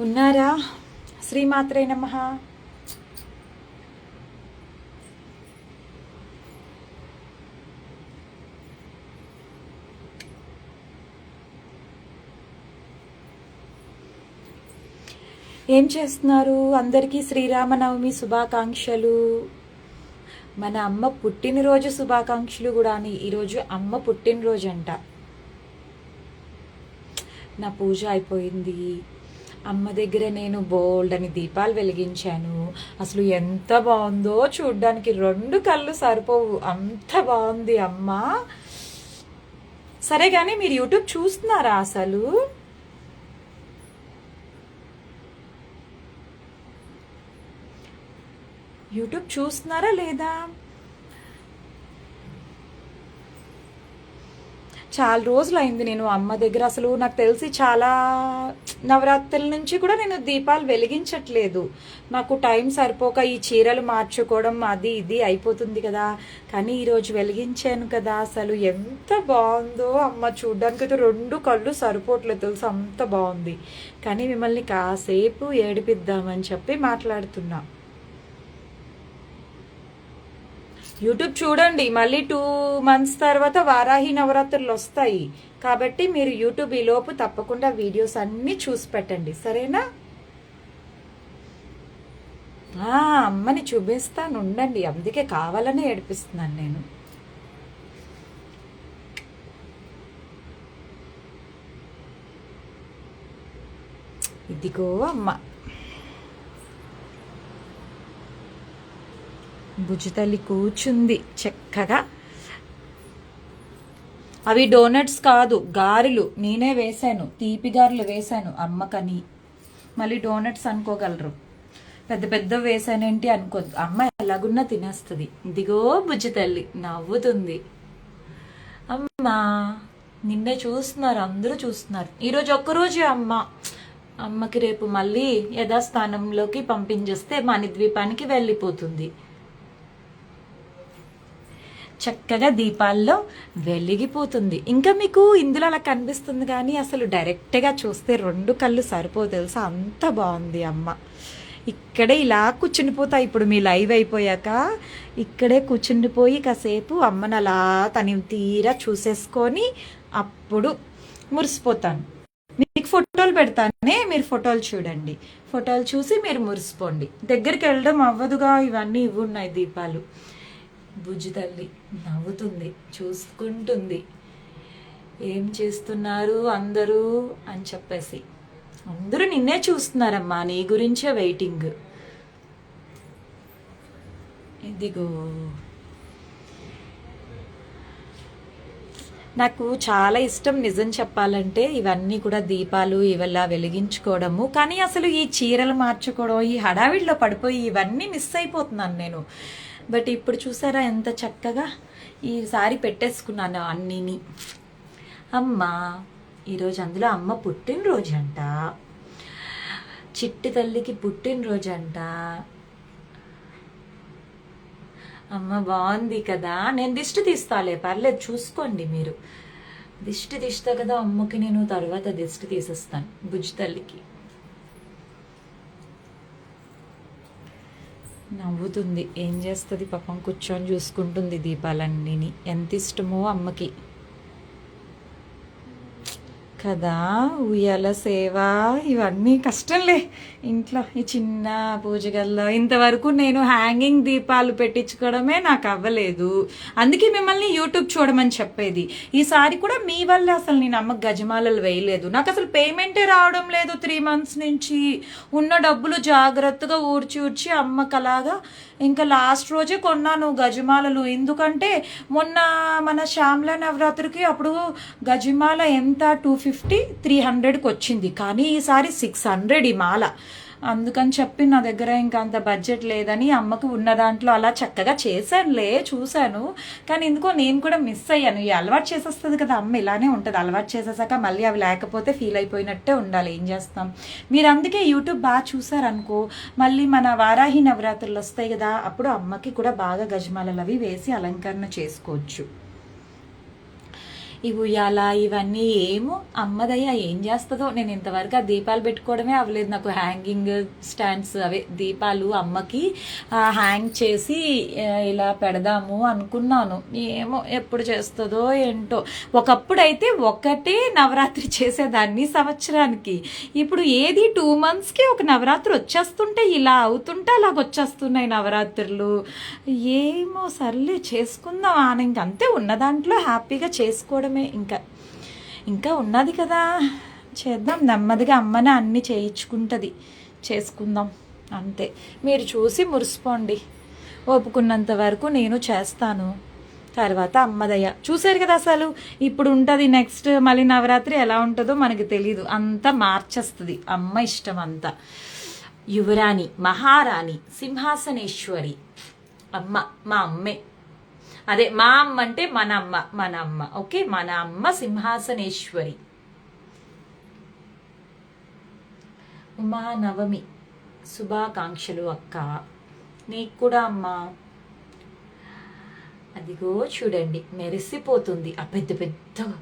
ఉన్నారా? శ్రీమాత్రే నమ. ఏం చేస్తున్నారు? అందరికీ శ్రీరామనవమి శుభాకాంక్షలు. మన అమ్మ పుట్టినరోజు శుభాకాంక్షలు కూడా అని ఈరోజు అమ్మ పుట్టినరోజు అంట నా పూజ అయిపోయింది. అమ్మ దగ్గర నేను బోల్డ్ అని దీపాలు వెలిగించాను. అసలు ఎంత బాగుందో చూడ్డానికి రెండు కళ్ళు సరిపోవు. అంత బాగుంది అమ్మ. సరే కానీ మీరు యూట్యూబ్ చూస్తున్నారా అసలు? యూట్యూబ్ చూస్తున్నారా లేదా? చాలా రోజులు అయింది నేను అమ్మ దగ్గర. అసలు నాకు తెలిసి చాలా నవరాత్రుల నుంచి కూడా నేను దీపాలు వెలిగించట్లేదు. నాకు టైం సరిపోక ఈ చీరలు మార్చుకోవడం అది ఇది అయిపోతుంది కదా. కానీ ఈరోజు వెలిగించాను కదా. అసలు ఎంత బాగుందో అమ్మ చూడ్డానికి అయితే రెండు కళ్ళు సరిపోవట్లేదు తెలుసు. అంత బాగుంది. కానీ మిమ్మల్ని కాసేపు ఏడిపిద్దామని చెప్పి మాట్లాడుతున్నాను యూట్యూబ్ చూడండి. మళ్ళీ టూ మంత్స్ తర్వాత వారాహి నవరాత్రులు వస్తాయి. కాబట్టి మీరు యూట్యూబ్ ఈ లోపు తప్పకుండా వీడియోస్ అన్నీ చూసి పెట్టండి. సరేనా? అమ్మని చూపిస్తాను. ఉండండి. అందుకే కావాలనే ఏడిపిస్తున్నాను నేను. ఇదిగో అమ్మ. భుజతల్లి కూర్చుంది చక్కగా. అవి డోనట్స్ కాదు గారెలు. నేనే వేశాను తీపి గారెలు వేశాను అమ్మకని. మళ్ళీ డోనట్స్ అనుకోగలరు. పెద్ద పెద్ద వేశానేంటి అనుకోద్దు అమ్మ ఎలాగున్నా తినేస్తుంది. ఇదిగో బుజ్జి తల్లి నవ్వుతుంది. అమ్మా నిన్నే చూస్తున్నారు అందరూ చూస్తున్నారు. ఈరోజు ఒక్కరోజే అమ్మ. అమ్మకి రేపు మళ్ళీ యథాస్థానంలోకి పంపించేస్తే మణిద్వీపానికి వెళ్ళిపోతుంది. చక్కగా దీపాల్లో వెలిగిపోతుంది. ఇంకా మీకు ఇందులో అలా కనిపిస్తుంది కానీ అసలు డైరెక్ట్గా చూస్తే రెండు కళ్ళు సరిపో తెలుసా? అంత బాగుంది అమ్మ. ఇక్కడే ఇలా కూర్చుండిపోతా. ఇప్పుడు మీ లైవ్ అయిపోయాక ఇక్కడే కూర్చుండిపోయి కాసేపు అమ్మను అలా తని తీరా చూసేసుకొని అప్పుడు మురిసిపోతాను. మీకు ఫోటోలు పెడతానే మీరు ఫోటోలు చూడండి. ఫోటోలు చూసి మీరు మురిసిపోండి. దగ్గరికి వెళ్ళడం అవ్వదుగా ఇవన్నీ ఇవి ఉన్నాయి దీపాలు. బుజ్జి తల్లి నవ్వుతుంది చూసుకుంటుంది. ఏం చేస్తున్నారు అందరూ? అని చెప్పేసి. అందరూ నిన్నే చూస్తున్నారమ్మా నీ గురించే వెయిటింగ్. ఇదిగో. నాకు చాలా ఇష్టం నిజం చెప్పాలంటే ఇవన్నీ కూడా దీపాలు ఇవల్లా వెలిగించుకోవడము. కానీ అసలు ఈ చీరలు మార్చుకోవడం ఈ హడావిడిలో పడిపోయి ఇవన్నీ మిస్ అయిపోతున్నాను నేను. బట్ ఇప్పుడు చూసారా ఎంత చక్కగా ఈసారి పెట్టేసుకున్నాను అన్నీని. అమ్మ ఈరోజు అందులో అమ్మ పుట్టినరోజు అంట చిట్టి తల్లికి పుట్టినరోజు అంట అమ్మ బాగుంది కదా? నేను దిష్టి తీస్తాలే పర్లేదు చూసుకోండి మీరు. దిష్టి తీస్తా కదా అమ్మకి నేను తర్వాత దిష్టి తీసేస్తాను బుజ్జి తల్లికి. నవ్వుతుంది. ఏం చేస్తుంది? పాపం కూర్చొని చూసుకుంటుంది దీపాలన్నీని. ఎంత ఇష్టమో అమ్మకి. కదా ఉయ్యాల సేవ ఇవన్నీ కష్టంలే. ఇంట్లో ఈ చిన్న పూజగల్లో ఇంతవరకు నేను హ్యాంగింగ్ దీపాలు పెట్టించుకోవడమే నాకు అవ్వలేదు. అందుకే మిమ్మల్ని యూట్యూబ్ చూడమని చెప్పేది. ఈసారి కూడా మీ వల్ల అసలు నేను అమ్మ గజమాలలు వేయలేదు. నాకు అసలు పేమెంటే రావడం లేదు త్రీ మంత్స్ నుంచి. ఉన్న డబ్బులు జాగ్రత్తగా ఊడ్చి ఊడ్చి అమ్మకలాగా ఇంకా లాస్ట్ రోజే కొన్నాను గజమాలలు. ఎందుకంటే మొన్న మన శ్యామ్ల నవరాత్రికి అప్పుడు గజమాల ఎంత? టూ ఫిఫ్టీ త్రీ హండ్రెడ్కి వచ్చింది. కానీ ఈసారి సిక్స్ హండ్రెడ్ ఈ మాల. అందుకని చెప్పి నా దగ్గర ఇంకా అంత బడ్జెట్ లేదని అమ్మకు ఉన్న దాంట్లో అలా చక్కగా చేశానులే చూశాను. కానీ ఎందుకో నేను కూడా మిస్ అయ్యాను. ఈ అలవాటు చేసేస్తుంది కదా అమ్మ ఇలానే ఉంటుంది. అలవాటు చేసేసాక మళ్ళీ అవి లేకపోతే ఫీల్ అయిపోయినట్టే ఉండాలి. ఏం చేస్తాం? మీరు అందుకే యూట్యూబ్ బాగా చూసారనుకో మళ్ళీ మన వారాహి నవరాత్రులు వస్తాయి కదా అప్పుడు అమ్మకి కూడా బాగా గజమాలలు అవి వేసి అలంకరణ చేసుకోవచ్చు. ఈ ఉయ్యాల ఇవన్నీ ఏమో అమ్మదయ్య ఏం చేస్తుందో నేను ఇంతవరకు ఆ దీపాలు పెట్టుకోవడమే అవ్వలేదు. నాకు హ్యాంగింగ్ స్టాండ్స్ అవే దీపాలు అమ్మకి హ్యాంగ్ చేసి ఇలా పెడదాము అనుకున్నాను. ఏమో ఎప్పుడు చేస్తుందో ఏంటో. ఒకప్పుడు అయితే ఒకటే నవరాత్రి చేసేదాన్ని సంవత్సరానికి. ఇప్పుడు ఏది టూ మంత్స్కి ఒక నవరాత్రి వచ్చేస్తుంటే ఇలా అవుతుంటే అలాగ వచ్చేస్తున్నాయి నవరాత్రులు. ఏమో సర్లే చేసుకుందాం ఆన ఇంక అంతే ఉన్న దాంట్లో హ్యాపీగా చేసుకోవడం చేసుకోవడమే ఇంకా ఇంకా ఉన్నది కదా. చేద్దాం. నెమ్మదిగా అమ్మనే అన్ని చేయించుకుంటుంది. చేసుకుందాం. అంతే. మీరు చూసి మురిసిపోండి. ఒప్పుకున్నంత వరకు నేను చేస్తాను. తర్వాత అమ్మదయ్య చూశారు కదా అసలు? ఇప్పుడు ఉంటుంది నెక్స్ట్ మళ్ళీ నవరాత్రి ఎలా ఉంటుందో మనకి తెలీదు. అంతా మార్చేస్తుంది. అమ్మ ఇష్టం అంతా. యువరాణి మహారాణి సింహాసనేశ్వరి. అమ్మ మా అమ్మే. అదే మా అమ్మ అంటే మన అమ్మ మన అమ్మ ఓకే? మన అమ్మ సింహాసనేశ్వరి. ఉమా నవమి. శుభాకాంక్షలు అక్క. నీకు కూడా అమ్మా. అదిగో చూడండి మెరిసిపోతుంది. ఆ పెద్ద పెద్ద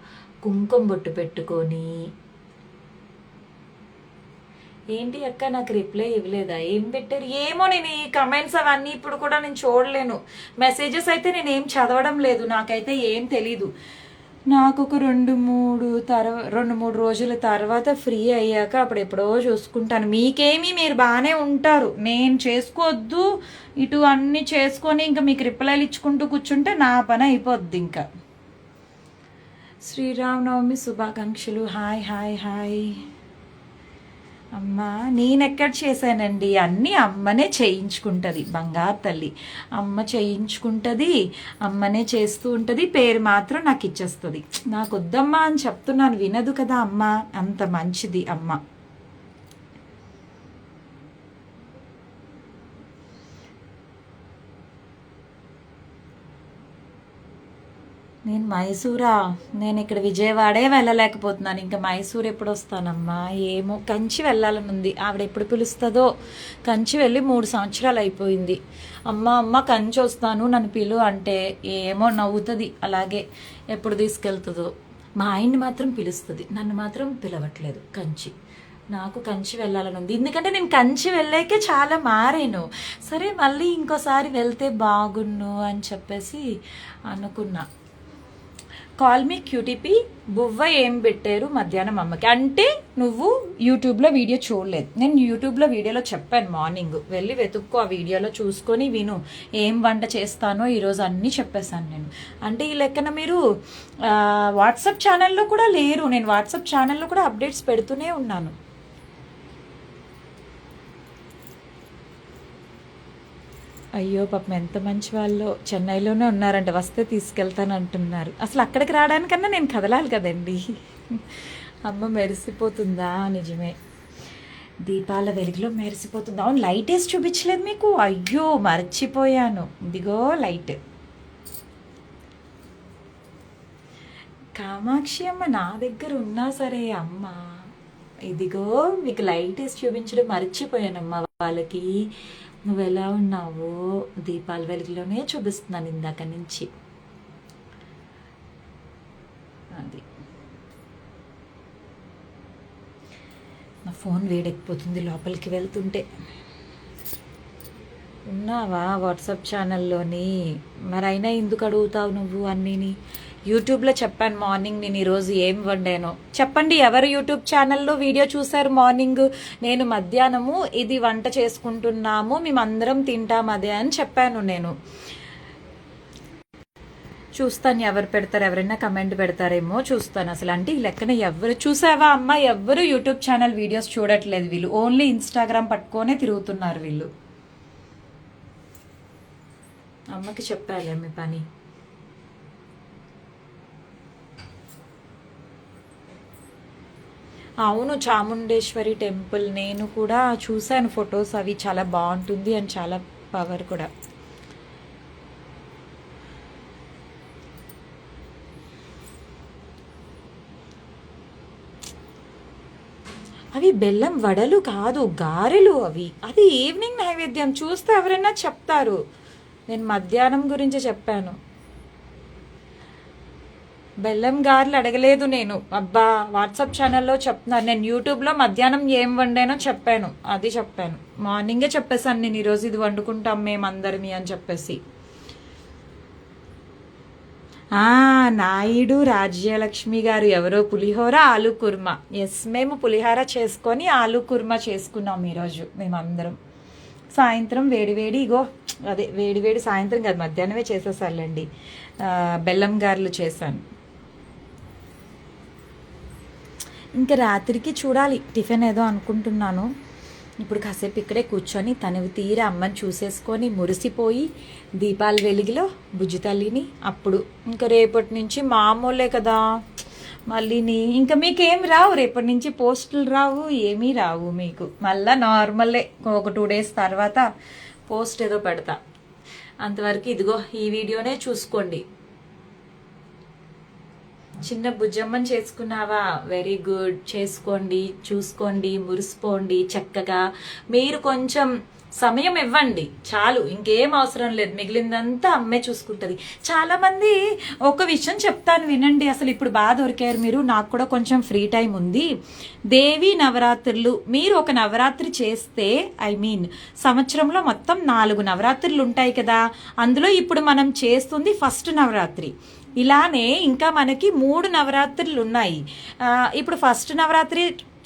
కుంకుమ బొట్టు పెట్టుకొని ఏంటి అక్క నాకు రిప్లై ఇవ్వలేదా? ఏం పెట్టారు? ఏమో నేను ఈ కమెంట్స్ అవన్నీ ఇప్పుడు కూడా నేను చూడలేను. మెసేజెస్ అయితే నేను ఏం చదవడం లేదు. నాకైతే ఏం తెలీదు. నాకు ఒక రెండు మూడు తర్వా రెండు మూడు రోజుల తర్వాత ఫ్రీ అయ్యాక అప్పుడు ఎప్పుడో చూసుకుంటాను. మీకేమీ మీరు బాగానే ఉంటారు. నేను చేసుకోవద్దు. ఇటు అన్ని చేసుకొని ఇంకా మీకు రిప్లైలు ఇచ్చుకుంటూ కూర్చుంటే నా పని అయిపోద్ది ఇంకా. శ్రీరామనవమి శుభాకాంక్షలు. Hi hi hi. అమ్మ నేనెక్కడ చేశానండి? అన్నీ అమ్మనే చేయించుకుంటుంది బంగారు తల్లి. అమ్మ చేయించుకుంటుంది అమ్మనే చేస్తూ ఉంటుంది పేరు మాత్రం నాకు ఇచ్చేస్తుంది నాకు వద్దమ్మా అని చెప్తున్నాను వినదు కదా అమ్మ. అంత మంచిది అమ్మ. నేను మైసూరా? నేను ఇక్కడ విజయవాడే వెళ్ళలేకపోతున్నాను. ఇంకా మైసూర్ ఎప్పుడు వస్తానమ్మా ఏమో కంచి వెళ్ళాలని ఉంది. ఆవిడ ఎప్పుడు పిలుస్తుందో. కంచి వెళ్ళి మూడు సంవత్సరాలు అయిపోయింది. అమ్మ అమ్మ కంచి వస్తాను నన్ను పిలు అంటే ఏమో నవ్వుతుంది. అలాగే ఎప్పుడు తీసుకెళ్తుందో. మా ఆయన్ని మాత్రం పిలుస్తుంది. నన్ను మాత్రం పిలవట్లేదు కంచి. నాకు కంచి వెళ్ళాలని ఉంది. ఎందుకంటే నేను కంచి వెళ్ళాకే చాలా మారాను. సరే మళ్ళీ ఇంకోసారి వెళ్తే బాగున్ను అని చెప్పేసి అనుకున్నా. కాల్ మీ క్యూటీపీ బువ్వ ఏం పెట్టారు మధ్యాహ్నం అమ్మకి? అంటే నువ్వు యూట్యూబ్లో వీడియో చూడలేదు. నేను యూట్యూబ్లో వీడియోలో చెప్పాను మార్నింగ్ వెళ్ళి వెతుక్కో ఆ వీడియోలో చూసుకొని విను. ఏం వంట చేస్తానో ఈరోజు అన్నీ చెప్పేశాను నేను. అంటే ఈ లెక్కన మీరు వాట్సాప్ ఛానల్లో కూడా లేరు. నేను వాట్సాప్ ఛానల్లో కూడా అప్డేట్స్ పెడుతూనే ఉన్నాను. అయ్యో పాపం ఎంత మంచి వాళ్ళు. చెన్నైలోనే ఉన్నారంట వస్తే తీసుకెళ్తాను అంటున్నారు అసలు అక్కడికి రావడానికన్నా నేను కదలాలి కదండి. అమ్మ మెరిసిపోతుందా? నిజమే. దీపాల వెలుగులో మెరిసిపోతుందా? అవును లైట్ వేసి చూపించలేదు మీకు? అయ్యో మర్చిపోయాను. ఇదిగో లైట్. కామాక్షి అమ్మ నా దగ్గర ఉన్నా సరే అమ్మ. ఇదిగో మీకు లైట్ వేసి చూపించడం మర్చిపోయానమ్మా వాళ్ళకి. నువ్వు ఎలా ఉన్నావో దీపాల వెలుగులోనే చూపిస్తున్నాను ఇందాక నుంచి. అది. నా ఫోన్ వేడెక్కిపోతుంది లోపలికి వెళ్తుంటే. ఉన్నావా వాట్సాప్ ఛానల్లోని? మరి అయినా ఎందుకు అడుగుతావు నువ్వు అన్నీని? యూట్యూబ్లో చెప్పాను మార్నింగ్ నేను ఈరోజు ఏం వండాను. చెప్పండి ఎవరు యూట్యూబ్ ఛానల్లో వీడియో చూశారు మార్నింగ్? నేను మధ్యాహ్నము ఇది వంట చేసుకుంటున్నాము మేమందరం తింటాం అదే అని చెప్పాను నేను. చూస్తాను ఎవరు పెడతారు ఎవరైనా కమెంట్ పెడతారేమో చూస్తాను అసలు. అంటే ఈ లెక్కన ఎవరు చూసావా అమ్మ? ఎవరు యూట్యూబ్ ఛానల్ వీడియోస్ చూడట్లేదు వీళ్ళు. ఓన్లీ ఇన్స్టాగ్రామ్ పట్టుకొనే తిరుగుతున్నారు వీళ్ళు. అమ్మకి చెప్పాలి మీ పని. అవును చాముండేశ్వరి టెంపుల్. నేను కూడా చూశాను ఫొటోస్ అవి చాలా బాగుంటుంది అండ్ చాలా పవర్ కూడా. అవి బెల్లం వడలు కాదు గారెలు అవి. అది ఈవినింగ్ నైవేద్యం. చూస్తే ఎవరైనా చెప్తారు. నేను మధ్యాహ్నం గురించి చెప్పాను. బెల్లం గారెలు అడగలేదు నేను. అబ్బా వాట్సాప్ ఛానల్లో చెప్తున్నాను నేను యూట్యూబ్లో మధ్యాహ్నం ఏం వండానో చెప్పాను. అది చెప్పాను. మార్నింగే చెప్పేసాను నేను ఈరోజు ఇది వండుకుంటాం మేమందరిమి అని చెప్పేసి. నాయుడు రాజ్యలక్ష్మి గారు ఎవరో పులిహోర ఆలు కుర్మా. ఎస్ మేము పులిహోర చేసుకొని ఆలు కుర్మా చేసుకున్నాం ఈరోజు మేమందరం. సాయంత్రం వేడివేడి ఇగో అదే వేడివేడి సాయంత్రం కాదు మధ్యాహ్నమే చేసేసాలండి బెల్లం గారెలు చేశాను. ఇంకా రాత్రికి చూడాలి. టిఫిన్ ఏదో అనుకుంటున్నాను. ఇప్పుడు కాసేపు ఇక్కడే కూర్చొని తనవి తీర అమ్మని చూసేసుకొని మురిసిపోయి దీపాల వెలిగిలో బుజ్జి తల్లిని అప్పుడు. ఇంకా రేపటి నుంచి మామూలే కదా. మళ్ళీని ఇంకా మీకేం రావు. రేపటి నుంచి పోస్టులు రావు. ఏమీ రావు మీకు. మళ్ళా నార్మల్లే ఒక టూ డేస్ తర్వాత పోస్ట్ ఏదో పెడతా. అంతవరకు ఇదిగో ఈ వీడియోనే చూసుకోండి. చిన్న బుజ్జమ్మని చేసుకున్నావా? వెరీ గుడ్ చేసుకోండి చూసుకోండి మురిసిపోండి చక్కగా. మీరు కొంచెం సమయం ఇవ్వండి. చాలు ఇంకేం అవసరం లేదు. మిగిలిందంతా అమ్మే చూసుకుంటుంది. చాలా మంది ఒక విషయం చెప్తాను వినండి. అసలు ఇప్పుడు బాగా దొరికారు మీరు. నాకు కూడా కొంచెం ఫ్రీ టైం ఉంది. దేవి నవరాత్రులు మీరు ఒక నవరాత్రి చేస్తే ఐ మీన్ సంవత్సరంలో మొత్తం నాలుగు నవరాత్రులు ఉంటాయి కదా. అందులో ఇప్పుడు మనం చేస్తుంది ఫస్ట్ నవరాత్రి. ఇలానే ఇంకా మనకి మూడు నవరాత్రులు ఉన్నాయి ఇప్పుడు ఫస్ట్ నవరాత్రి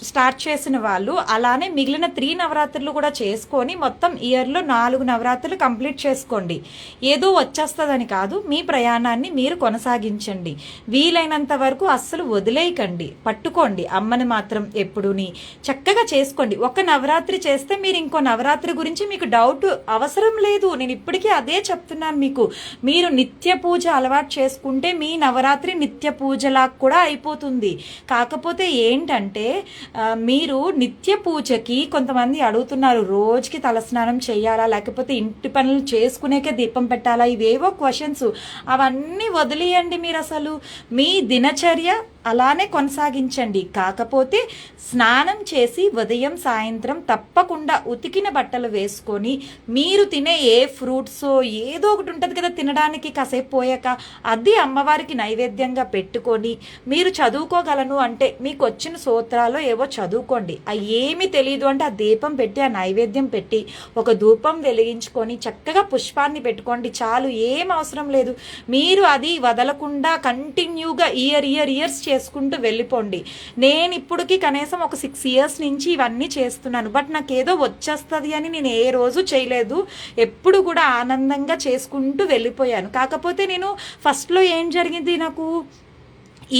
స్టార్ట్ చేసిన వాళ్ళు అలానే మిగిలిన త్రీ నవరాత్రులు కూడా చేసుకొని మొత్తం ఇయర్లో నాలుగు నవరాత్రులు కంప్లీట్ చేసుకోండి. ఏదో వచ్చేస్తుందని కాదు మీ ప్రయాణాన్ని మీరు కొనసాగించండి. వీలైనంత వరకు అస్సలు వదిలేయకండి. పట్టుకోండి. అమ్మని మాత్రం ఎప్పుడూని చక్కగా చేసుకోండి. ఒక నవరాత్రి చేస్తే మీరు ఇంకో నవరాత్రి గురించి మీకు డౌట్ అవసరం లేదు. నేను ఇప్పటికీ అదే చెప్తున్నాను మీకు. మీరు నిత్య పూజ అలవాటు చేసుకుంటే మీ నవరాత్రి నిత్య పూజలా కూడా అయిపోతుంది. కాకపోతే ఏంటంటే మీరు నిత్య పూజకి కొంతమంది అడుగుతున్నారు రోజుకి తలస్నానం చేయాలా లేకపోతే ఇంటి పనులు చేసుకునేకే దీపం పెట్టాలా? ఇవేవో క్వశ్చన్స్ అవన్నీ వదిలేయండి మీరు అసలు మీ దినచర్య అలానే కొనసాగించండి. కాకపోతే స్నానం చేసి ఉదయం సాయంత్రం తప్పకుండా ఉతికిన బట్టలు వేసుకొని మీరు తినే ఏ ఫ్రూట్స్ ఏదో ఒకటి ఉంటుంది కదా తినడానికి కాసేపు పోయాక అది అమ్మవారికి నైవేద్యంగా పెట్టుకొని మీరు చదువుకోగలను అంటే మీకు వచ్చిన సూత్రాలు ఏవో చదువుకోండి. అవి ఏమీ తెలియదు అంటే ఆ దీపం పెట్టి ఆ నైవేద్యం పెట్టి ఒక ధూపం వెలిగించుకొని చక్కగా పుష్పాన్ని పెట్టుకోండి. చాలు ఏం అవసరం లేదు. మీరు అది వదలకుండా కంటిన్యూగా ఇయర్ ఇయర్ ఇయర్స్ చేసుకుంటూ వెళ్ళిపోండి. నేను ఇప్పటికి కనీసం ఒక సిక్స్ ఇయర్స్ నుంచి ఇవన్నీ చేస్తున్నాను. బట్ నాకు ఏదో వచ్చేస్తుంది అని నేను ఏ రోజు చేయలేదు. ఎప్పుడు కూడా ఆనందంగా చేసుకుంటూ వెళ్ళిపోయాను. కాకపోతే నేను ఫస్ట్లో ఏం జరిగింది నాకు?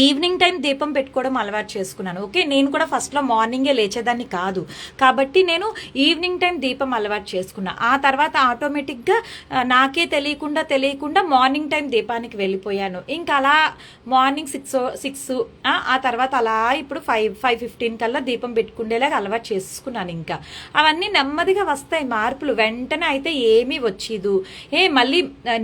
ఈవినింగ్ టైం దీపం పెట్టుకోవడం అలవాటు చేసుకున్నాను. ఓకే నేను కూడా ఫస్ట్లో మార్నింగే లేచేదాన్ని కాదు. కాబట్టి నేను ఈవినింగ్ టైం దీపం అలవాటు చేసుకున్నా. ఆ తర్వాత ఆటోమేటిక్గా నాకే తెలియకుండా తెలియకుండా మార్నింగ్ టైం దీపానికి వెళ్ళిపోయాను. ఇంకా అలా మార్నింగ్ సిక్స్ సిక్స్ ఆ తర్వాత అలా ఇప్పుడు ఫైవ్ ఫైవ్ ఫిఫ్టీన్ కల్లా దీపం పెట్టుకునేలాగా అలవాటు చేసుకున్నాను ఇంకా. అవన్నీ నెమ్మదిగా వస్తాయి మార్పులు. వెంటనే అయితే ఏమీ వచ్చేదు. ఏ మళ్ళీ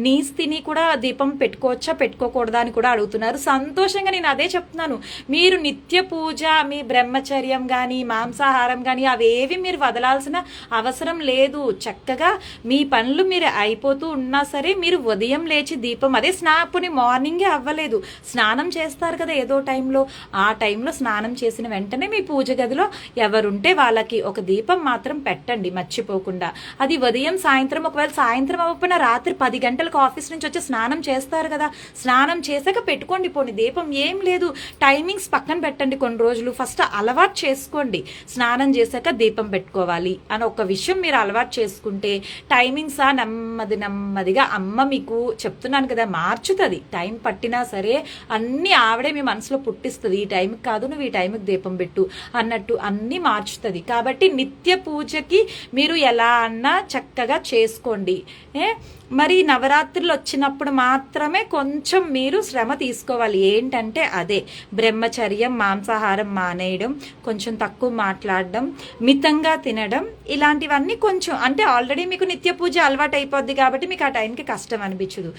నీస్ తిని కూడా దీపం పెట్టుకోవచ్చా పెట్టుకోకూడదా అని కూడా అడుగుతున్నారు. సంతోషంగా నేను అదే చెప్తున్నాను. మీరు నిత్య పూజ మీ బ్రహ్మచర్యం కానీ మాంసాహారం కానీ అవేవి మీరు వదలాల్సిన అవసరం లేదు. చక్కగా మీ పనులు మీరు అయిపోతూ ఉన్నా సరే మీరు ఉదయం లేచి దీపం అదే స్నాపుని మార్నింగే అవ్వలేదు. స్నానం చేస్తారు కదా ఏదో టైంలో. ఆ టైంలో స్నానం చేసిన వెంటనే మీ పూజ గదిలో ఎవరుంటే వాళ్ళకి ఒక దీపం మాత్రం పెట్టండి మర్చిపోకుండా. అది ఉదయం సాయంత్రం ఒకవేళ సాయంత్రం అవ్వకపోయినా రాత్రి పది గంటలకు ఆఫీస్ నుంచి వచ్చి స్నానం చేస్తారు కదా. స్నానం చేశాక పెట్టుకోండి పోనీ దీపం ఏం లేదు. టైమింగ్స్ పక్కన పెట్టండి కొన్ని రోజులు. ఫస్ట్ అలవాటు చేసుకోండి. స్నానం చేశాక దీపం పెట్టుకోవాలి అని ఒక విషయం మీరు అలవాటు చేసుకుంటే టైమింగ్స్ ఆ నెమ్మది నెమ్మదిగా అమ్మ మీకు చెప్తున్నాను కదా మార్చుతుంది. టైం పట్టినా సరే అన్నీ ఆవిడే మీ మనసులో పుట్టిస్తుంది. ఈ టైంకి కాదు నువ్వు ఈ టైంకి దీపం పెట్టు అన్నట్టు అన్నీ మార్చుతుంది. కాబట్టి నిత్య పూజకి మీరు ఎలా అన్నా చక్కగా చేసుకోండి. ఏ? మరి నవరాత్రులు వచ్చినప్పుడు మాత్రమే కొంచెం మీరు శ్రమ తీసుకోవాలి. ఏంటంటే అదే బ్రహ్మచర్యం మాంసాహారం మానేయడం కొంచెం తక్కువ మాట్లాడడం మితంగా తినడం ఇలాంటివన్నీ కొంచెం అంటే ఆల్రెడీ మీకు నిత్య పూజ అలవాటు అయిపోద్ది కాబట్టి మీకు ఆ టైంకి కష్టం అనిపించదు.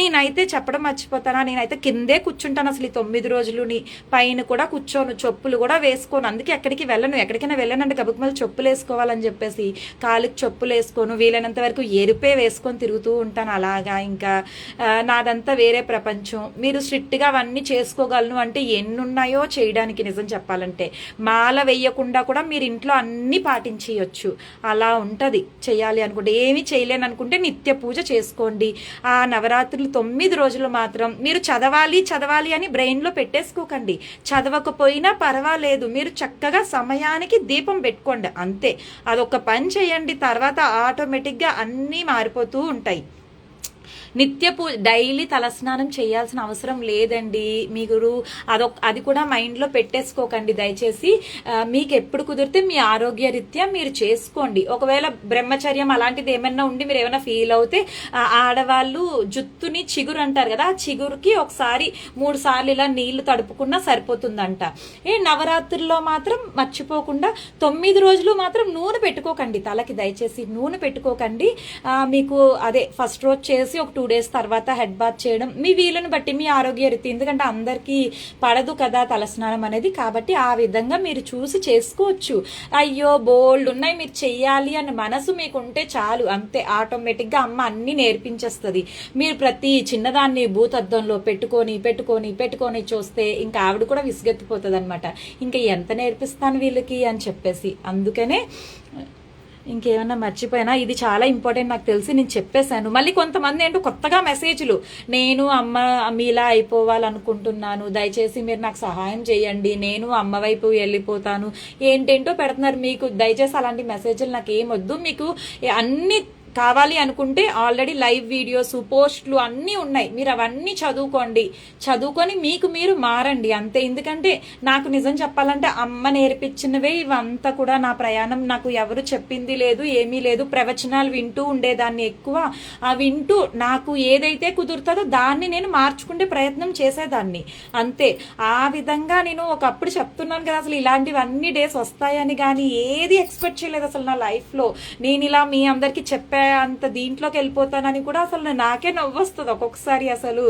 నేనైతే చెప్పడం మర్చిపోతానా. నేనైతే కిందే కూర్చుంటాను అసలు ఈ తొమ్మిది రోజులుని పైన కూడా కూర్చోను చెప్పులు కూడా వేసుకోను. అందుకే ఎక్కడికి వెళ్ళను. ఎక్కడికైనా వెళ్ళనంటే గబుక్ మళ్ళీ చెప్పులు వేసుకోవాలని చెప్పేసి కాలుకి చెప్పులు వేసుకోను వీలైనంత వరకు ఎరుపే వేసుకొని తిరుగుతూ ఉంటాను అలాగా. ఇంకా నాదంతా వేరే ప్రపంచం. మీరు స్ట్రిక్ట్గా అవన్నీ చేసుకోగలను అంటే ఎన్ని ఉన్నాయో చేయడానికి నిజం చెప్పాలంటే మాల వేయకుండా కూడా మీరు ఇంట్లో అన్ని పాటించేయచ్చు. అలా ఉంటుంది. చేయాలి అనుకుంటే ఏమీ చేయలేను అనుకుంటే నిత్య పూజ చేసుకోండి. ఆ నవరాత్రులు తొమ్మిది రోజులు మాత్రం మీరు చదవాలి చదవాలి అని బ్రెయిన్లో పెట్టేసుకోకండి. చదవకపోయినా పర్వాలేదు. మీరు చక్కగా సమయానికి దీపం పెట్టుకోండి. అంతే. అదొక పని చేయండి. తర్వాత ఆటోమేటిక్గా అన్నీ మారిపోతూ ఉంటాయి. నిత్య పూ డైలీ తలస్నానం చేయాల్సిన అవసరం లేదండి. మీరు అదొక అది కూడా మైండ్లో పెట్టేసుకోకండి దయచేసి. మీకు ఎప్పుడు కుదిరితే మీ ఆరోగ్య రీత్యా మీరు చేసుకోండి. ఒకవేళ బ్రహ్మచర్యం అలాంటిది ఏమైనా ఉండి మీరు ఏమైనా ఫీల్ అవుతే ఆడవాళ్ళు జుత్తుని చిగురు అంటారు కదా ఆ చిగురుకి ఒకసారి మూడు సార్లు ఇలా నీళ్ళు తడుపుకున్నా సరిపోతుందంట. ఏ నవరాత్రుల్లో మాత్రం మర్చిపోకుండా తొమ్మిది రోజులు మాత్రం నూనె పెట్టుకోకండి తలకి దయచేసి. నూనె పెట్టుకోకండి. మీకు అదే ఫస్ట్ రోజు చేసి ఒక టూ టూ డేస్ తర్వాత హెడ్ బాత్ చేయడం మీ వీలుని బట్టి మీ ఆరోగ్య రీతి. ఎందుకంటే అందరికీ పడదు కదా తలస్నానం అనేది. కాబట్టి ఆ విధంగా మీరు చూసి చేసుకోవచ్చు. అయ్యో బోల్డ్ ఉన్నాయి మీరు చెయ్యాలి అని మనసు మీకు ఉంటే చాలు. అంతే ఆటోమేటిక్గా అమ్మ అన్ని నేర్పించేస్తుంది. మీరు ప్రతి చిన్నదాన్ని భూతద్దంలో పెట్టుకొని పెట్టుకొని పెట్టుకొని చూస్తే ఇంకా ఆవిడ కూడా విసుగెత్తిపోతుంది అనమాట ఇంకా ఎంత నేర్పిస్తాను వీళ్ళకి అని చెప్పేసి. అందుకనే ఇంకేమైనా మర్చిపోయినా? ఇది చాలా ఇంపార్టెంట్ నాకు తెలిసి నేను చెప్పేశాను. మళ్ళీ కొంతమంది ఏంటో కొత్తగా మెసేజ్లు నేను అమ్మ మీలా అయిపోవాలనుకుంటున్నాను. దయచేసి మీరు నాకు సహాయం చేయండి. నేను అమ్మ వైపు వెళ్ళిపోతాను. ఏంటేంటో పెడుతున్నారు మీకు. దయచేసి అలాంటి మెసేజ్లు నాకు ఏమొద్దు మీకు అన్ని కావాలి అనుకుంటే ఆల్రెడీ లైవ్ వీడియోస్ పోస్ట్లు అన్నీ ఉన్నాయి. మీరు అవన్నీ చదువుకోండి. చదువుకొని మీకు మీరు మారండి. అంతే. ఎందుకంటే నాకు నిజం చెప్పాలంటే అమ్మ నేర్పించినవే ఇవంతా కూడా నా ప్రయాణం. నాకు ఎవరు చెప్పింది లేదు ఏమీ లేదు. ప్రవచనాలు వింటూ ఉండేదాన్ని ఎక్కువ. ఆ వింటూ నాకు ఏదైతే కుదురుతుందో దాన్ని నేను మార్చుకునే ప్రయత్నం చేసేదాన్ని. అంతే. ఆ విధంగా నేను ఒకప్పుడు చెప్తున్నాను కదా అసలు ఇలాంటివన్నీ డేస్ వస్తాయని కానీ ఏది ఎక్స్పెక్ట్ చేయలేదు అసలు నా లైఫ్లో. నేను ఇలా మీ అందరికీ చెప్పే అంత దీంట్లోకి వెళ్ళిపోతానని కూడా అసలు నాకే నవ్వు వస్తుంది ఒక్కొక్కసారి అసలు.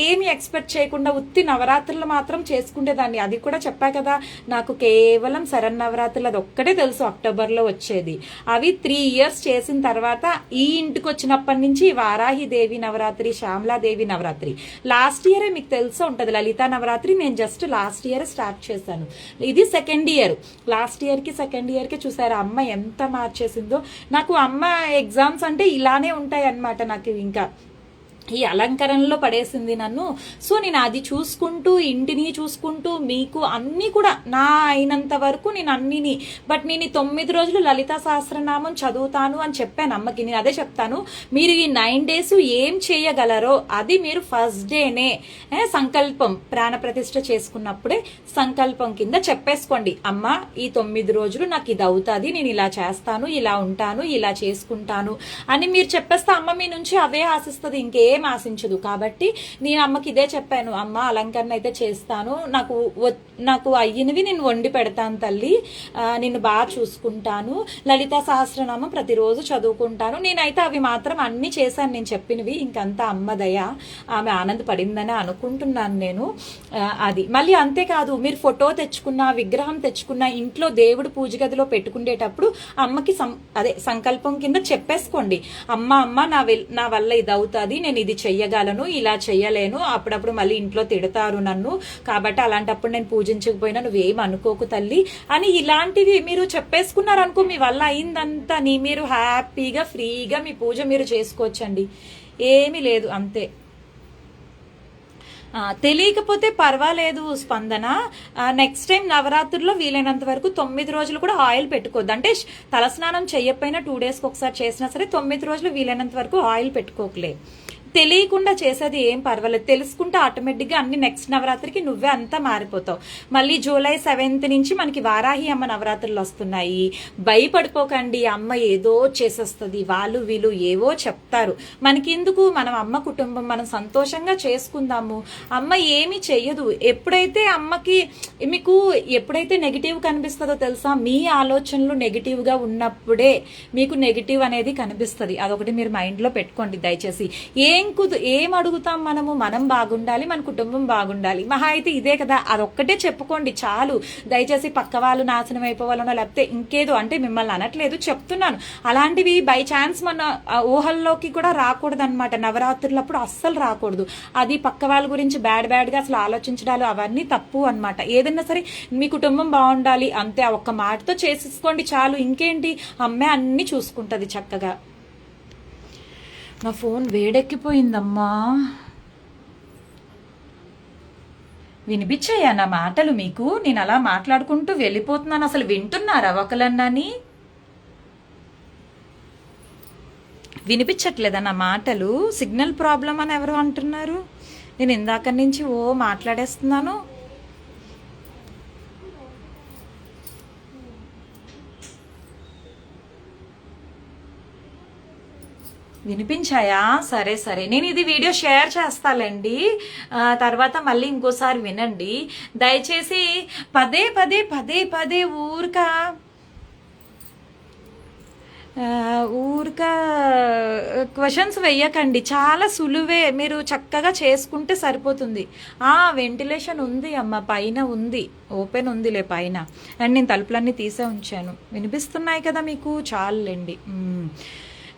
ఏమి ఎక్స్పెక్ట్ చేయకుండా ఉత్తి నవరాత్రులు మాత్రం చేసుకునేదాన్ని అది కూడా చెప్పా కదా నాకు కేవలం శరణ్ నవరాత్రులు అది ఒక్కటే తెలుసు అక్టోబర్లో వచ్చేది. అవి త్రీ ఇయర్స్ చేసిన తర్వాత ఈ ఇంటికి వచ్చినప్పటి నుంచి వారాహి దేవి నవరాత్రి శ్యామలాదేవి నవరాత్రి. లాస్ట్ ఇయరే మీకు తెలుసు ఉంటుంది లలిత నవరాత్రి నేను జస్ట్ లాస్ట్ ఇయర్ స్టార్ట్ చేశాను. ఇది సెకండ్ ఇయర్ లాస్ట్ ఇయర్కి సెకండ్ ఇయర్కి చూసారా అమ్మ ఎంత మార్చేసిందో. నాకు అమ్మ ఎగ్జామ్స్ అంటే ఇలానే ఉంటాయి అన్నమాట నాకు ఇంకా. ఈ అలంకరణలో పడేసింది నన్ను. సో నేను అది చూసుకుంటూ ఇంటిని చూసుకుంటూ మీకు అన్నీ కూడా నా అయినంత వరకు నేను అన్నిని. బట్ నేను తొమ్మిది రోజులు లలిత సహస్రనామం చదువుతాను అని చెప్పాను అమ్మకి. నేను అదే చెప్తాను. మీరు ఈ నైన్ డేస్ ఏం చేయగలరో అది మీరు ఫస్ట్ డేనే సంకల్పం ప్రాణ ప్రతిష్ఠ చేసుకున్నప్పుడే సంకల్పం కింద చెప్పేసుకోండి. అమ్మ ఈ తొమ్మిది రోజులు నాకు ఇది అవుతుంది నేను ఇలా చేస్తాను ఇలా ఉంటాను ఇలా చేసుకుంటాను అని మీరు చెప్పేస్తే అమ్మ మీ నుంచి అవే ఆశిస్తుంది. ఇంకే ఆశించదు. కాబట్టి నేను అమ్మకి ఇదే చెప్పాను అమ్మ అలంకరణ అయితే చేస్తాను. నాకు నాకు అయ్యినవి నేను వండి పెడతాను తల్లి. నిన్ను బాగా చూసుకుంటాను. లలిత సహస్రనామం ప్రతిరోజు చదువుకుంటాను. నేనైతే అవి మాత్రం అన్ని చేశాను. నేను చెప్పినవి ఇంకంతా అమ్మ దయ. ఆమె ఆనందపడిందని అనుకుంటున్నాను నేను. అది. మళ్ళీ అంతేకాదు మీరు ఫోటో తెచ్చుకున్న విగ్రహం తెచ్చుకున్న ఇంట్లో దేవుడు పూజ గదిలో పెట్టుకునేటప్పుడు అమ్మకి సం- అదే సంకల్పం కింద చెప్పేసుకోండి. అమ్మ అమ్మ నా వెల్- నా వల్ల ఇది అవుతుంది నేను ఇది చెయ్యగలను ఇలా చెయ్యలేను అప్పుడప్పుడు మళ్ళీ ఇంట్లో తిడతారు నన్ను కాబట్టి అలాంటప్పుడు నేను పూజించకపోయినా నువ్వేం అనుకోకు తల్లి అని ఇలాంటివి మీరు చెప్పేసుకున్నారనుకో మీ వల్ల అయిందంతా నీ మీరు హ్యాపీగా ఫ్రీగా మీ పూజ మీరు చేసుకోవచ్చండి. ఏమీ లేదు అంతే. తెలియకపోతే పర్వాలేదు స్పందన. నెక్స్ట్ టైం నవరాత్రుల్లో వీలైనంత వరకు తొమ్మిది రోజులు కూడా ఆయిల్ పెట్టుకోవద్దు. అంటే తలస్నానం చేయకపోయినా టూ డేస్కి ఒకసారి చేసినా సరే తొమ్మిది రోజులు వీలైనంత వరకు ఆయిల్ పెట్టుకోకలే. తెలియకుండా చేసేది ఏం పర్వాలేదు. తెలుసుకుంటే ఆటోమేటిక్గా అన్ని నెక్స్ట్ నవరాత్రికి నువ్వే అంతా మారిపోతావు. మళ్ళీ జూలై సెవెంత్ నుంచి మనకి వారాహి అమ్మ నవరాత్రులు వస్తున్నాయి. భయపడిపోకండి అమ్మ ఏదో చేసేస్తుంది వాళ్ళు వీళ్ళు ఏవో చెప్తారు. మనకెందుకు? మనం అమ్మ కుటుంబం మనం సంతోషంగా చేసుకుందాము. అమ్మ ఏమీ చెయ్యదు. ఎప్పుడైతే అమ్మకి మీకు ఎప్పుడైతే నెగిటివ్ కనిపిస్తుందో తెలుసా? మీ ఆలోచనలు నెగిటివ్గా ఉన్నప్పుడే మీకు నెగిటివ్ అనేది కనిపిస్తుంది. అదొకటి మీరు మైండ్లో పెట్టుకోండి దయచేసి. ఏం ఏం కుదు ఏం అడుగుతాం మనము? మనం బాగుండాలి మన కుటుంబం బాగుండాలి. మహా అయితే ఇదే కదా అదొక్కటే చెప్పుకోండి చాలు. దయచేసి పక్క వాళ్ళు నాశనం అయిపోవాలనో లేకపోతే ఇంకేదో అంటే మిమ్మల్ని అనట్లేదు చెప్తున్నాను. అలాంటివి బై ఛాన్స్ మన ఊహల్లోకి కూడా రాకూడదు అనమాట నవరాత్రులప్పుడు అస్సలు రాకూడదు. అది పక్క వాళ్ళ గురించి బ్యాడ్ బ్యాడ్గా అసలు ఆలోచించడాలు అవన్నీ తప్పు అనమాట ఏదైనా సరే మీ కుటుంబం బాగుండాలి అంతే. ఒక్క మాటతో చేసేసుకోండి చాలు. ఇంకేంటి? అమ్మే అన్ని చూసుకుంటుంది చక్కగా. నా ఫోన్ వేడెక్కిపోయిందమ్మా. వినిపించాయా నా మాటలు మీకు? నేను అలా మాట్లాడుకుంటూ వెళ్ళిపోతున్నాను. అసలు వింటున్నారా ఒకలన్నాని వినిపించట్లేదా నా మాటలు? సిగ్నల్ ప్రాబ్లం అని ఎవరు అంటున్నారు? నేను ఇందాక నుంచి ఓ మాట్లాడేస్తున్నాను. వినిపించాయా? సరే సరే. నేను ఇది వీడియో షేర్ చేస్తాలండి. తర్వాత మళ్ళీ ఇంకోసారి వినండి. దయచేసి పదే పదే పదే పదే ఊరిక. ఊరిక క్వశ్చన్స్ వెయ్యకండి చాలా సులువే. మీరు చక్కగా చేసుకుంటే సరిపోతుంది. ఆ వెంటిలేషన్ ఉంది అమ్మ. పైన ఉంది. ఓపెన్ ఉందిలే పైన. అండ్ నేను తలుపులన్నీ తీసే ఉంచాను. వినిపిస్తున్నాయి కదా మీకు? చాలండి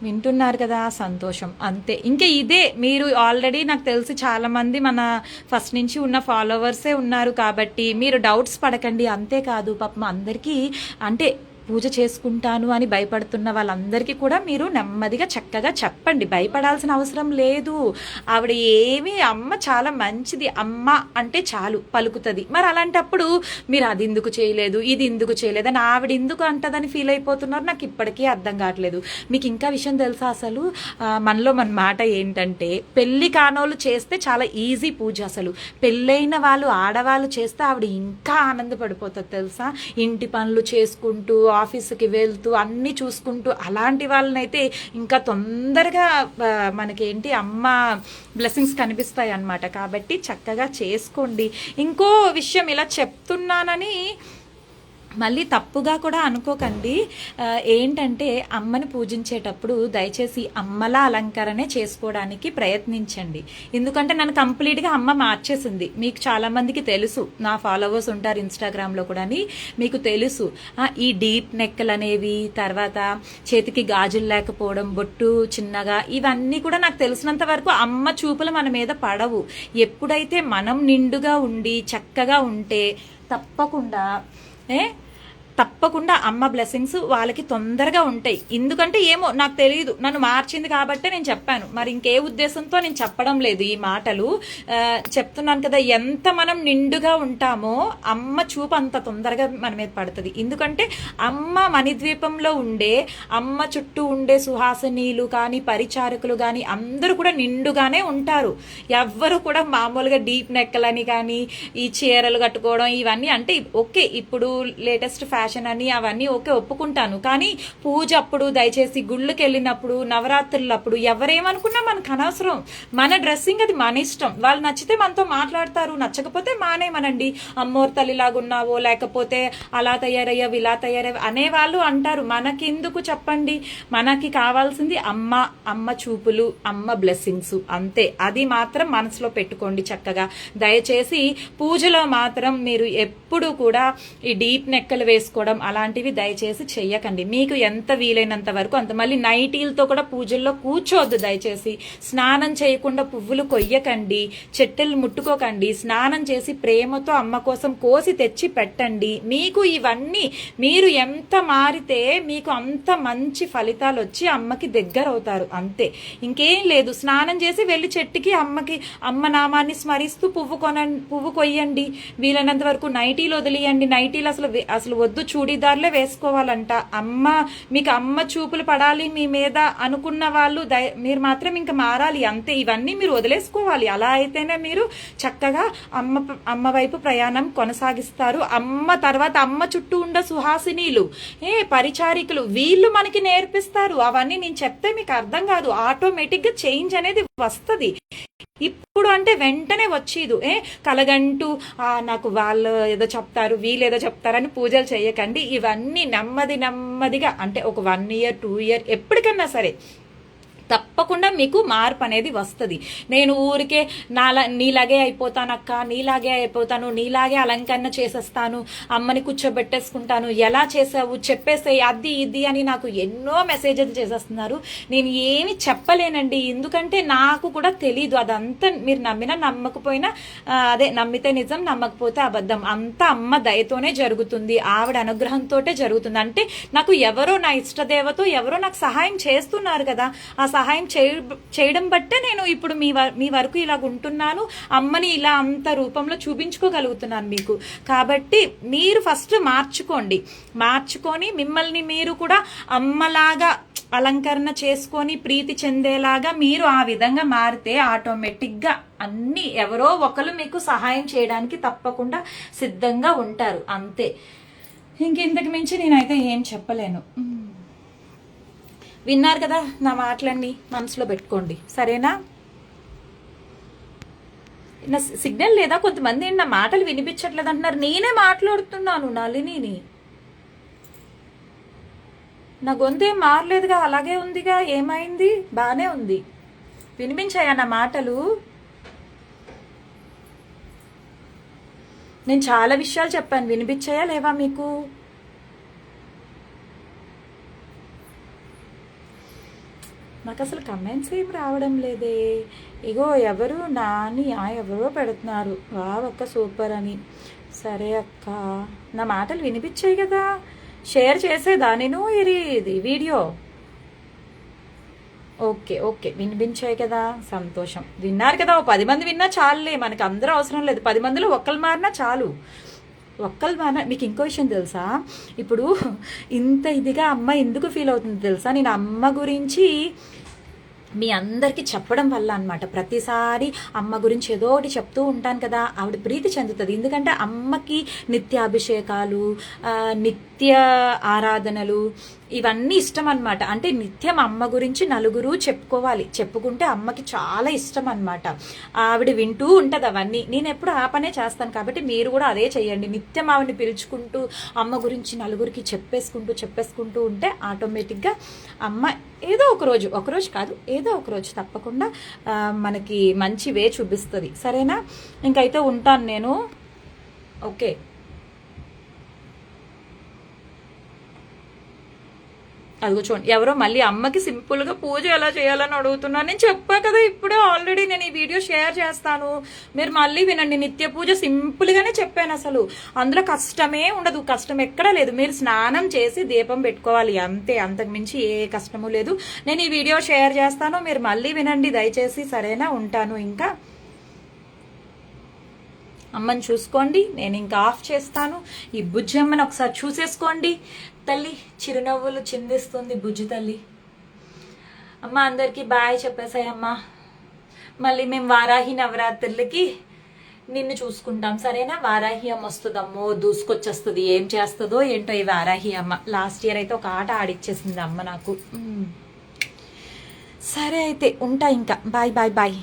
వింటున్నారు కదా సంతోషం. అంతే. ఇంకా ఇదే మీరు ఆల్రెడీ నాకు తెలిసి చాలామంది మన ఫస్ట్ నుంచి ఉన్న ఫాలోవర్సే ఉన్నారు కాబట్టి మీరు డౌట్స్ పడకండి. అంతేకాదు పాపం అందరికీ అంటే పూజ చేసుకుంటాను అని భయపడుతున్న వాళ్ళందరికీ కూడా మీరు నెమ్మదిగా చక్కగా చెప్పండి. భయపడాల్సిన అవసరం లేదు. ఆవిడ ఏమి అమ్మ చాలా మంచిది. అమ్మ అంటే చాలు పలుకుతుంది. మరి అలాంటప్పుడు మీరు అది ఎందుకు చేయలేదు? ఇది ఎందుకు చేయలేదు? అని ఆవిడ ఎందుకు అంటదని ఫీల్ అయిపోతున్నారు? నాకు ఇప్పటికీ అర్థం కావట్లేదు. మీకు ఇంకా విషయం తెలుసా అసలు? మనలో మన మాట ఏంటంటే పెళ్ళి కానోళ్ళు చేస్తే చాలా ఈజీ పూజ అసలు. పెళ్ళైన వాళ్ళు ఆడవాళ్ళు చేస్తే ఆవిడ ఇంకా ఆనందపడిపోతుంది తెలుసా? ఇంటి పనులు చేసుకుంటూ ఆఫీస్కి వెళ్తూ అన్నీ చూసుకుంటూ అలాంటి వాళ్ళనైతే ఇంకా తొందరగా మనకేంటి అమ్మ బ్లెస్సింగ్స్ కనిపిస్తాయి అన్నమాట కాబట్టి చక్కగా చేసుకోండి. ఇంకో విషయం ఇలా చెప్తున్నానని మళ్ళీ తప్పుగా కూడా అనుకోకండి. ఏంటంటే అమ్మని పూజించేటప్పుడు దయచేసి అమ్మలా అలంకరణే చేసుకోవడానికి ప్రయత్నించండి. ఎందుకంటే నన్ను కంప్లీట్గా అమ్మ మార్చేసింది. మీకు చాలామందికి తెలుసు. నా ఫాలోవర్స్ ఉంటారు ఇన్స్టాగ్రామ్లో కూడా మీకు తెలుసు. ఈ డీప్ నెక్కలు అనేవి తర్వాత చేతికి గాజులు లేకపోవడం బొట్టు చిన్నగా ఇవన్నీ కూడా నాకు తెలిసినంత వరకు అమ్మ చూపులు మన మీద పడవు. ఎప్పుడైతే మనం నిండుగా ఉండి చక్కగా ఉంటే తప్పకుండా ఏ తప్పకుండా అమ్మ బ్లెస్సింగ్స్ వాళ్ళకి తొందరగా ఉంటాయి. ఎందుకంటే ఏమో నాకు తెలియదు నన్ను మార్చింది కాబట్టే నేను చెప్పాను. మరి ఇంకే ఉద్దేశంతో నేను చెప్పడం లేదు ఈ మాటలు. చెప్తున్నాను కదా ఎంత మనం నిండుగా ఉంటామో అమ్మ చూపు అంత తొందరగా మన మీద పడుతుంది. ఎందుకంటే అమ్మ మణిద్వీపంలో ఉండే అమ్మ చుట్టూ ఉండే సుహాసనీలు కానీ పరిచారకులు కానీ అందరూ కూడా నిండుగానే ఉంటారు. ఎవ్వరు కూడా మామూలుగా డీప్ నెక్కలని కానీ ఈ చీరలు కట్టుకోవడం ఇవన్నీ అంటే ఓకే ఇప్పుడు లేటెస్ట్ ఫ్యాషన్ ఫ్యాషన్ అని అవన్నీ ఓకే ఒప్పుకుంటాను. కానీ పూజ అప్పుడు దయచేసి గుళ్ళకి వెళ్ళినప్పుడు నవరాత్రులప్పుడు ఎవరేమనుకున్నా మనకు అనవసరం. మన డ్రెస్సింగ్ అది మన ఇష్టం. వాళ్ళు నచ్చితే మనతో మాట్లాడతారు నచ్చకపోతే మానేమనండి అమ్మోరు తల్లిలాగా ఉన్నావో లేకపోతే అలా తయారయ్యావు ఇలా తయారయ్యావు అనేవాళ్ళు అంటారు. మనకెందుకు చెప్పండి? మనకి కావాల్సింది అమ్మ అమ్మ చూపులు అమ్మ బ్లెస్సింగ్స్ అంతే. అది మాత్రం మనసులో పెట్టుకోండి చక్కగా. దయచేసి పూజలో మాత్రం మీరు ఎప్పుడు కూడా ఈ డీప్ నెక్కలు చేసుకోవడం అలాంటివి దయచేసి చెయ్యకండి. మీకు ఎంత వీలైనంత వరకు అంత మళ్ళీ నైటీలతో కూడా పూజల్లో కూర్చోవద్దు దయచేసి. స్నానం చేయకుండా పువ్వులు కొయ్యకండి చెట్టెలు ముట్టుకోకండి స్నానం చేసి ప్రేమతో అమ్మ కోసం కోసి తెచ్చి పెట్టండి. మీకు ఇవన్నీ మీరు ఎంత మారితే మీకు అంత మంచి ఫలితాలు వచ్చి అమ్మకి దగ్గర అవుతారు అంతే. ఇంకేం లేదు. స్నానం చేసి వెళ్ళి చెట్టుకి అమ్మకి అమ్మ నామాన్ని స్మరిస్తూ పువ్వు కొన పువ్వు కొయ్యండి. వీలైనంత వరకు నైటీలు వదిలియండి. నైటీలు అసలు అసలు వద్దు చూడీదార్లే వేసుకోవాలంట. అమ్మ మీకు అమ్మ చూపులు పడాలి మీ మీద అనుకున్న వాళ్ళు దయ మీరు మాత్రం ఇంకా మారాలి. అంతే ఇవన్నీ మీరు వదిలేసుకోవాలి. అలా అయితేనే మీరు చక్కగా అమ్మ అమ్మ వైపు ప్రయాణం కొనసాగిస్తారు. అమ్మ తర్వాత అమ్మ చుట్టూ ఉండే సుహాసినీలు ఏ పరిచారికులు వీళ్ళు మనకి నేర్పిస్తారు. అవన్నీ నేను చెప్తే మీకు అర్థం కాదు. ఆటోమేటిక్గా చేంజ్ అనేది వస్తది. ఇప్పుడు అంటే వెంటనే వచ్చేదు. ఏ కలగంటూ ఆ, నాకు వాళ్ళు ఏదో చెప్తారు వీళ్ళు ఏదో చెప్తారని పూజలు చేయకండి ఇవన్నీ నెమ్మది నెమ్మదిగా అంటే ఒక వన్ ఇయర్ టూ ఇయర్ ఎప్పటికన్నా సరే తప్పకుండా మీకు మార్పు అనేది వస్తుంది. నేను ఊరికే నాలా నీలాగే అయిపోతానక్క నీలాగే అయిపోతాను నీలాగే అలంకరణ చేసేస్తాను అమ్మని కూర్చోబెట్టేసుకుంటాను ఎలా చేసావు చెప్పేసే అది ఇది అని నాకు ఎన్నో మెసేజెస్ చేసేస్తున్నారు. నేను ఏమి చెప్పలేనండి. ఎందుకంటే నాకు కూడా తెలీదు. అదంతా మీరు నమ్మినా నమ్మకపోయినా అదే నమ్మితే నిజం నమ్మకపోతే అబద్ధం. అంతా అమ్మ దయతోనే జరుగుతుంది. ఆవిడ అనుగ్రహంతోటే జరుగుతుంది. అంటే నాకు ఎవరో నా ఇష్టదేవతో ఎవరో నాకు సహాయం చేస్తున్నారు కదా. ఆ సహాయం చేయ- చేయడం బట్టే నేను ఇప్పుడు మీ వ- మీ వరకు ఇలా ఉంటున్నాను. అమ్మని ఇలా అంత రూపంలో చూపించుకోగలుగుతున్నాను మీకు. కాబట్టి మీరు ఫస్ట్ మార్చుకోండి. మార్చుకొని మిమ్మల్ని మీరు కూడా అమ్మలాగా అలంకరణ చేసుకొని ప్రీతి చెందేలాగా మీరు ఆ విధంగా మారితే ఆటోమేటిక్గా అన్ని ఎవరో ఒకరు మీకు సహాయం చేయడానికి తప్పకుండా సిద్ధంగా ఉంటారు. అంతే. ఇంకెంతకు మించి నేనైతే ఏం చెప్పలేను. విన్నారు కదా నా మాటలన్నీ మనసులో పెట్టుకోండి. సరేనా? నా సిగ్నల్ లేదా? కొంతమంది నా మాటలు వినిపించట్లేదు అంటున్నారు. నేనే మాట్లాడుతున్నాను నలినిని నా గొంతు ఏం మారలేదుగా అలాగే ఉందిగా ఏమైంది? బాగానే ఉంది. వినిపించాయా నా మాటలు? నేను చాలా విషయాలు చెప్పాను. వినిపించాయా లేవా మీకు? నాకు అసలు కమెంట్స్ ఏం రావడం లేదే. ఇగో ఎవరు నాని ఆ ఎవరో పెడుతున్నారు. వా అక్క సూపర్ అని. సరే అక్క నా మాటలు వినిపించాయి కదా. షేర్ చేసేదా నేను ఇది ఇది వీడియో. ఓకే ఓకే వినిపించాయి కదా. సంతోషం. విన్నారు కదా ఓ పది మంది విన్నా చాలులే. మనకి అందరూ అవసరం లేదు. పది మందిలో ఒక్కరు మారినా చాలు. ఒక్కరు మారినా మీకు ఇంకో విషయం తెలుసా? ఇప్పుడు ఇంత ఇదిగా అమ్మ ఎందుకు ఫీల్ అవుతుంది తెలుసా? నేను అమ్మ గురించి మీ అందరికీ చెప్పడం వల్ల అనమాట ప్రతిసారి అమ్మ గురించి ఏదో ఒకటి చెప్తూ ఉంటాను కదా ఆవిడ ప్రీతి చెందుతుంది. ఎందుకంటే అమ్మకి నిత్యాభిషేకాలు నిత్య నిత్య ఆరాధనలు ఇవన్నీ ఇష్టం అన్నమాట అంటే నిత్యం అమ్మ గురించి నలుగురు చెప్పుకోవాలి. చెప్పుకుంటే అమ్మకి చాలా ఇష్టం అనమాట ఆవిడ వింటూ ఉంటుంది అవన్నీ. నేను ఎప్పుడు ఆ పనే చేస్తాను కాబట్టి మీరు కూడా అదే చేయండి నిత్యం ఆవిడని పిలుచుకుంటూ అమ్మ గురించి నలుగురికి చెప్పేసుకుంటూ చెప్పేసుకుంటూ ఉంటే ఆటోమేటిక్గా అమ్మ ఏదో ఒక రోజు ఒక రోజు కాదు ఏదో ఒక రోజు తప్పకుండా మనకి మంచి వే చూపిస్తుంది. సరేనా? ఇంకైతే ఉంటాను నేను. ఓకే. అదిగో చూడండి ఎవరో మళ్ళీ అమ్మకి సింపుల్గా పూజ ఎలా చేయాలని అడుగుతున్నాను నేను చెప్పా కదా ఇప్పుడే ఆల్రెడీ నేను ఈ వీడియో షేర్ చేస్తాను. మీరు మళ్ళీ వినండి నిత్య పూజ సింపుల్ గానే చెప్పాను అసలు. అందులో కష్టమే ఉండదు కష్టం ఎక్కడా లేదు. మీరు స్నానం చేసి దీపం పెట్టుకోవాలి అంతే. అంతకు మించి ఏ కష్టము లేదు. నేను ఈ వీడియో షేర్ చేస్తాను మీరు మళ్ళీ వినండి దయచేసి సరేనా? ఉంటాను ఇంకా. అమ్మని చూసుకోండి నేను ఇంకా ఆఫ్ చేస్తాను. ఈ బుజ్జి అమ్మని ఒకసారి చూసేసుకోండి. తల్లి చిరునవ్వులు చిందిస్తుంది బుజ్జి తల్లి. అమ్మ అందరికీ బాయ్ చెప్పేసాయి మళ్ళీ మేము వారాహి నవరాత్రులకి నిన్ను చూసుకుంటాం సరేనా? వారాహి అమ్మ వస్తుందమ్మో దూసుకొచ్చేస్తుంది. ఏం చేస్తుందో ఏంటో ఈ వారాహి అమ్మ. లాస్ట్ ఇయర్ అయితే ఒక ఆట ఆడిచ్చేసింది అమ్మ నాకు. సరే అయితే ఉంటా ఇంకా. Bye bye bye.